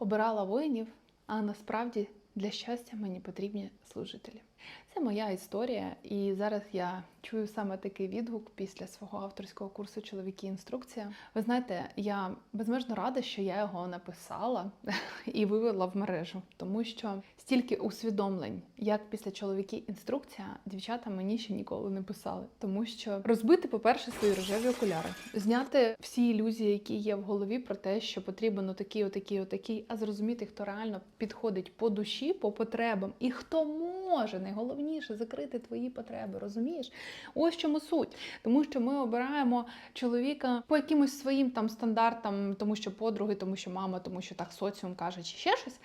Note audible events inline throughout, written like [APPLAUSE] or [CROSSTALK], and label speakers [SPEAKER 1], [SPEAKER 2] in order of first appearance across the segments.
[SPEAKER 1] обирала воїнів, а насправді для щастя мені потрібні служителі. Це моя історія, і зараз я чую саме такий відгук після свого авторського курсу Чоловіки інструкція. Ви знаєте, я безмежно рада, що я його написала [LAUGHS] і вивела в мережу, тому що стільки усвідомлень, як після чоловіки інструкція, дівчата мені ще ніколи не писали. Тому що розбити, по-перше, свої рожеві окуляри, зняти всі ілюзії, які є в голові, про те, що потрібен отакий, отакий, отакий, а зрозуміти, хто реально підходить по душі, по потребам, і хто може найголовніше закрити твої потреби. Розумієш? Ось чому суть. Тому що ми обираємо чоловіка по якимось своїм там стандартам, тому що подруги, тому що мама, тому що так соціум каже, чи ще щось,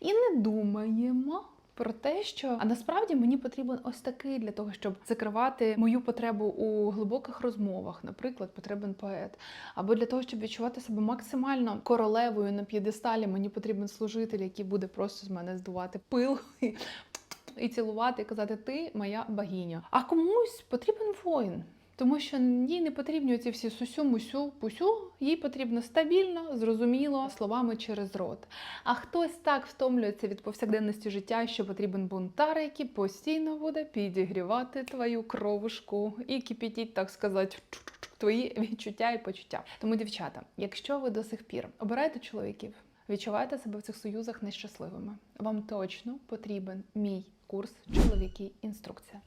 [SPEAKER 1] і не думаємо. Про те, що а насправді мені потрібен ось такий для того, щоб закривати мою потребу у глибоких розмовах, наприклад, потрібен поет. Або для того, щоб відчувати себе максимально королевою на п'єдесталі, мені потрібен служитель, який буде просто з мене здувати пил і, і цілувати, і казати, ти моя богиня. А комусь потрібен воїн. Тому що їй не потрібні ці всі сусю, мусю, пусю. Їй потрібно стабільно, зрозуміло, словами через рот. А хтось так втомлюється від повсякденності життя, що потрібен бунтар, який постійно буде підігрівати твою кровушку і кипітіть, так сказати, твої відчуття і почуття. Тому, дівчата, якщо ви до сих пір обираєте чоловіків, відчуваєте себе в цих союзах нещасливими, вам точно потрібен мій курс Чоловіки інструкція.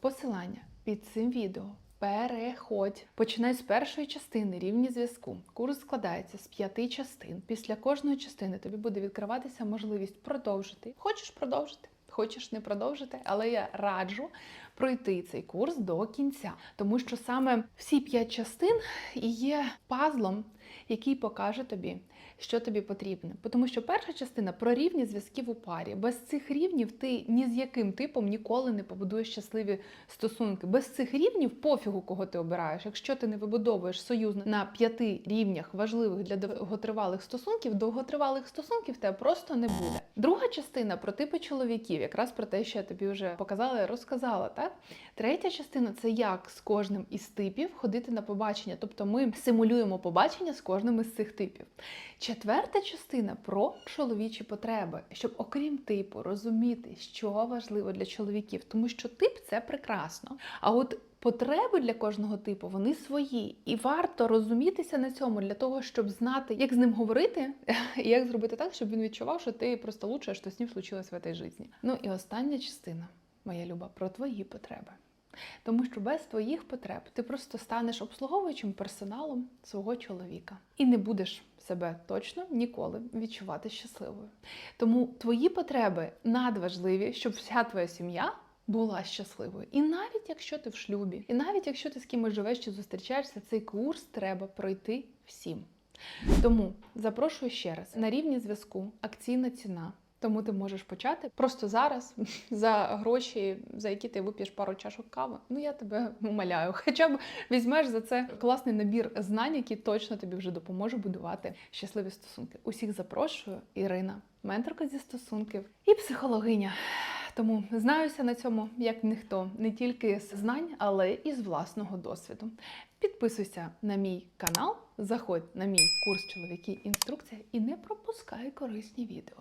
[SPEAKER 1] Посилання під цим відео. Переходь. Починай з першої частини рівні зв'язку. Курс складається з п'яти частин. Після кожної частини тобі буде відкриватися можливість продовжити. Хочеш продовжити? Хочеш не продовжити, але я раджу пройти цей курс до кінця, тому що саме всі п'ять частин є пазлом, який покаже тобі, що тобі потрібно. Тому що перша частина про рівні зв'язків у парі. Без цих рівнів ти ні з яким типом ніколи не побудуєш щасливі стосунки. Без цих рівнів пофігу, кого ти обираєш. Якщо ти не вибудовуєш союз на п'яти рівнях важливих для довготривалих стосунків, довготривалих стосунків тебе просто не буде. Друга частина про типи чоловіків, якраз про те, що я тобі вже показала і розказала. Так? Третя частина це як з кожним із типів ходити на побачення. Тобто ми симулюємо побачення з кожним із цих типів. Четверта частина про чоловічі потреби, щоб, окрім типу, розуміти, що важливо для чоловіків, тому що тип це прекрасно. А от Потреби для кожного типу вони свої, і варто розумітися на цьому для того, щоб знати, як з ним говорити, [LAUGHS] і як зробити так, щоб він відчував, що ти просто лучше, що з ним случилось в цій житті. Ну і остання частина, моя люба, про твої потреби. Тому що без твоїх потреб ти просто станеш обслуговуючим персоналом свого чоловіка і не будеш себе точно ніколи відчувати щасливою. Тому твої потреби надважливі, щоб вся твоя сім'я була щасливою. І навіть якщо ти в шлюбі, і навіть якщо ти з кимось живеш чи зустрічаєшся, цей курс треба пройти всім. Тому запрошую ще раз на рівні зв'язку, акційна ціна. Тому ти можеш почати просто зараз [LAUGHS] за гроші, за які ти вип'єш пару чашок кави. Ну я тебе [LAUGHS] умоляю. Хоча б візьмеш за це класний набір знань, які точно тобі вже допоможе будувати щасливі стосунки. Усіх запрошую, Ірина, менторка зі стосунків і психологиня. Тому знаюся на цьому як ніхто, не тільки з знань, але і з власного досвіду. Підписуйся на мій канал, заходь на мій курс чоловіки інструкція і не пропускай корисні відео.